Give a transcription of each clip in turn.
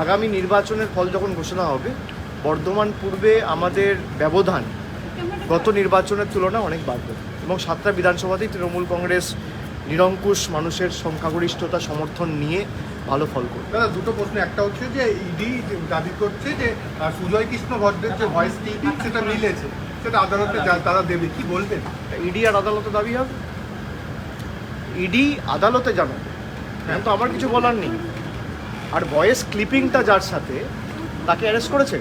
আগামী নির্বাচনের ফল যখন ঘোষণা হবে বর্ধমান পূর্বে আমাদের ব্যবধান গত নির্বাচনের তুলনায় অনেক বাড়বে এবং সাতটা বিধানসভাতেই তৃণমূল কংগ্রেস নিরঙ্কুশ মানুষের সংখ্যাগরিষ্ঠতা সমর্থন নিয়ে ভালো ফল করবে। দাদা দুটো প্রশ্ন। একটা হচ্ছে যে ইডি দাবি করছে যে সুজয় কৃষ্ণ ভদ্রের যে ভয়েস টিভি সেটা মিলেছে। সেটা আদালতে তারা দেবে। কি বলবেন? ইডি আর আদালতে দাবি হবে? ইডি আদালতে জানাবে। এখন তো আমার কিছু বলার নেই। আর ভয়েস ক্লিপিংটা যার সাথে তাকে অ্যারেস্ট করেছে?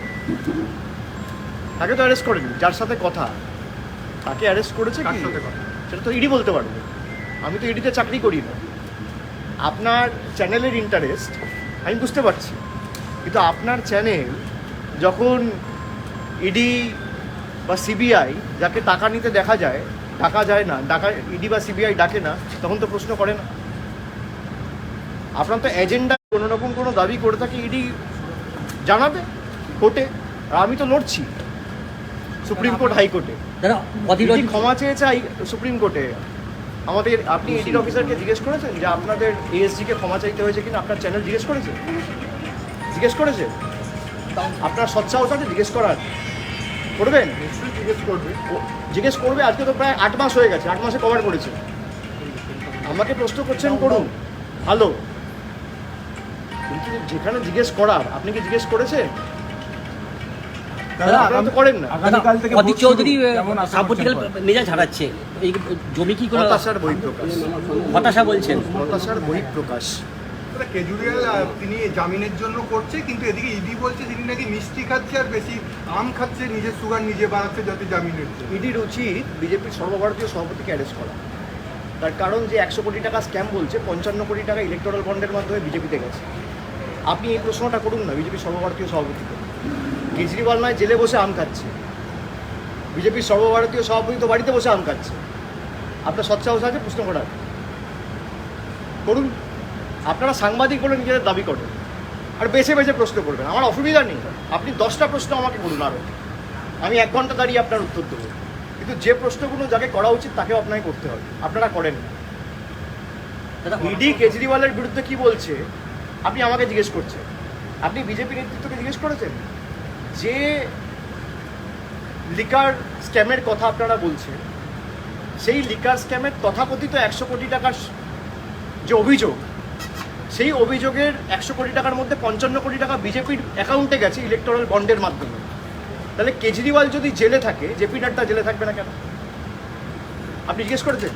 তাকে তো অ্যারেস্ট করেনি যার সাথে কথা। তাকে অ্যারেস্ট করেছে কার সাথে কথা? সেটা তো ইডি বলতে পারবে। আমি তো ইডিতে চাকরি করি না। আপনার চ্যানেলের ইন্টারেস্ট আমি বুঝতে পারছি। কিন্তু আপনার চ্যানেল যখন ইডি বা সিবিআই যাকে টাকা নিতে দেখা যায় ডাকা যায় না ডাকা ইডি বা সিবিআই ডাকে না তখন তো প্রশ্ন করে না আপনার তো এজেন্ডা কোনো রকম কোনো দাবি করে থাকে ইডি জানাবে কোর্টে আর আমি তো লড়ছি সুপ্রিম কোর্ট হাইকোর্টে ক্ষমা চেয়েছে সুপ্রিম কোর্টে। আমাদের আপনি ইডির অফিসারকে জিজ্ঞেস করেছেন যে আপনাদের এএসজি কে ক্ষমা চাইতে হয়েছে কিনা? আপনার চ্যানেল জিজ্ঞেস করেছে? জিজ্ঞেস করেছে? আপনার সৎসাহস আছে জিজ্ঞেস করার। করবেন? জিজ্ঞেস করবে জিজ্ঞেস করবে আজকে তো প্রায় আট মাস হয়ে গেছে আট মাসে কভার করেছে। আমাকে প্রশ্ন করছেন করুন। ভালো কিন্তু যেখানে জিজ্ঞেস করার আপনি কি জিজ্ঞেস করেছেন? আপনারা তো করেন না। আগামীকাল থেকে অধীর চৌধুরী সাম্প্রতিকাল মেজাজ হারাচ্ছে। এই জমি কি করে হতাশার বহিঃপ্রকাশ। হতাশা বলছেন। হতাশার বহিঃপ্রকাশ। কেজরিওয়াল তিনি জামিনের জন্য করছে কিন্তু এদিকে ইডি বলছে তিনি নাকি মিষ্টি খাচ্ছে আর বেশি আম খাচ্ছে নিজের সুগার নিজে বাড়াচ্ছে যাতে জামিনের জন্য। ইডির উচিত বিজেপির সর্বভারতীয় সভাপতিকে অ্যারেস্ট করা। তার কারণ যে একশো কোটি টাকা স্ক্যাম বলছে পঞ্চান্ন কোটি টাকা ইলেকটোরাল বন্ডের মাধ্যমে বিজেপিতে গেছে। আপনি এই প্রশ্নটা করুন না বিজেপির সর্বভারতীয় সভাপতিকে কেজরিওয়াল নয় জেলে বসে আম খাচ্ছে। বিজেপির সর্বভারতীয় সভাপতি তো বাড়িতে বসে আম খাচ্ছে। আপনার সৎসাহস আছে? প্রশ্ন করার। করুন। আপনারা সাংবাদিক বলে নিজেদের দাবি করেন। আর বেছে বেছে প্রশ্ন করবেন। আমার অসুবিধা নেই। আপনি দশটা প্রশ্ন আমাকে করুন আরও আমি এক ঘণ্টা দাঁড়িয়ে আপনার উত্তর দেবো। কিন্তু যে প্রশ্নগুলো যাকে করা উচিত তাকেও আপনাকে করতে হবে। আপনারা করেন। দাদা ইডি কেজরিওয়ালের বিরুদ্ধে কি বলছে? আপনি আমাকে জিজ্ঞেস করছেন। আপনি বিজেপি নেতৃত্বকে জিজ্ঞেস করেছেন? যে লিকার স্ক্যামের কথা আপনারা বলছেন, সেই লিকার স্ক্যামের তথাকথিত একশো কোটি টাকার যে অভিযোগ, সেই অভিযোগের একশো কোটি টাকার মধ্যে পঞ্চান্ন কোটি টাকা বিজেপির অ্যাকাউন্টে গেছে ইলেকটোরাল বন্ডের মাধ্যমে। তাহলে কেজরিওয়াল যদি জেলে থাকে জেপি নাড্ডা জেলে থাকবে না কেন? আপনি জিজ্ঞেস করেছেন?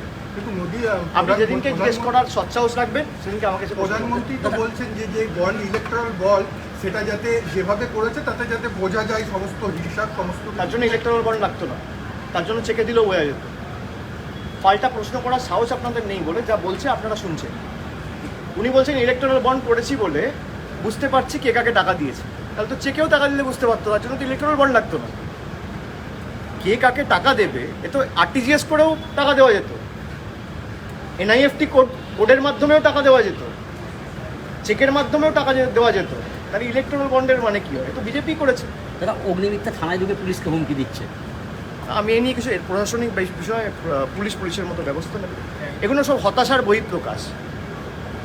আপনি যেদিনকে জিজ্ঞেস করার সৎসাহস রাখবেন সেদিনকে আমাকে এসে প্রধানমন্ত্রী তো বলছেন যে যে ইলেকট্রাল বল সেটা যাতে যেভাবে করেছে তাতে যাতে বোঝা যায় সমস্ত হিসাব সমস্ত তার জন্য ইলেকট্রাল লাগতো না। তার জন্য চেকে দিলেও বোঝা যেত। পাল্টা প্রশ্ন করার সাহস আপনাদের নেই বলে যা বলছে আপনারা শুনছেন। উনি বলছেন ইলেকট্রাল বন্ড করেছি বলে বুঝতে পারছি কে কাকে টাকা দিয়েছে। তাহলে তো চেকেও টাকা দিলে বুঝতে পারতো তার জন্য তো ইলেকট্রাল বন্ড লাগতো না। কে কাকে টাকা দেবে এ তো আরটিজিএস করেও টাকা দেওয়া যেত। এনআইএফটি কোড কোডের মাধ্যমেও টাকা দেওয়া যেত। চেকের মাধ্যমেও টাকা দেওয়া যেত। তাহলে ইলেকট্রাল বন্ডের মানে কি? হয় এ তো বিজেপি করেছে। দাদা অগ্নিমিত্রা থানায় ঢুকে পুলিশকে হুমকি দিচ্ছে। আমি এই নিয়ে কিছু প্রশাসনিক বিষয়ে পুলিশ পুলিশের মতো ব্যবস্থা নেবে। এগুলো সব হতাশার বহিঃপ্রকাশ।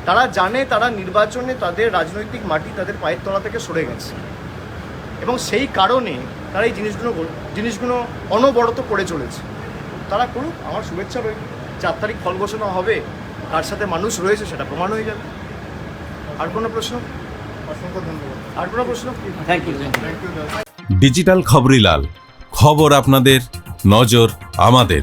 তারা জানে তারা নির্বাচনে তাদের রাজনৈতিক মাটি তাদের পায়ের তলা থেকে সরে গেছে। এবং সেই কারণে তারা এই জিনিসগুলো জিনিসগুলো অনবরত করে চলেছে। তারা করুক আমার শুভেচ্ছা রইল। চার তারিখ ফল ঘোষণা হবে কার সাথে মানুষ রয়েছে সেটা প্রমাণ হয়ে যাবে। আর কোনো প্রশ্ন? অসংখ্য ধন্যবাদ। আর কোনো প্রশ্ন? Thank you thank you digital Khaborilal খবর আপনাদের নজর আমাদের।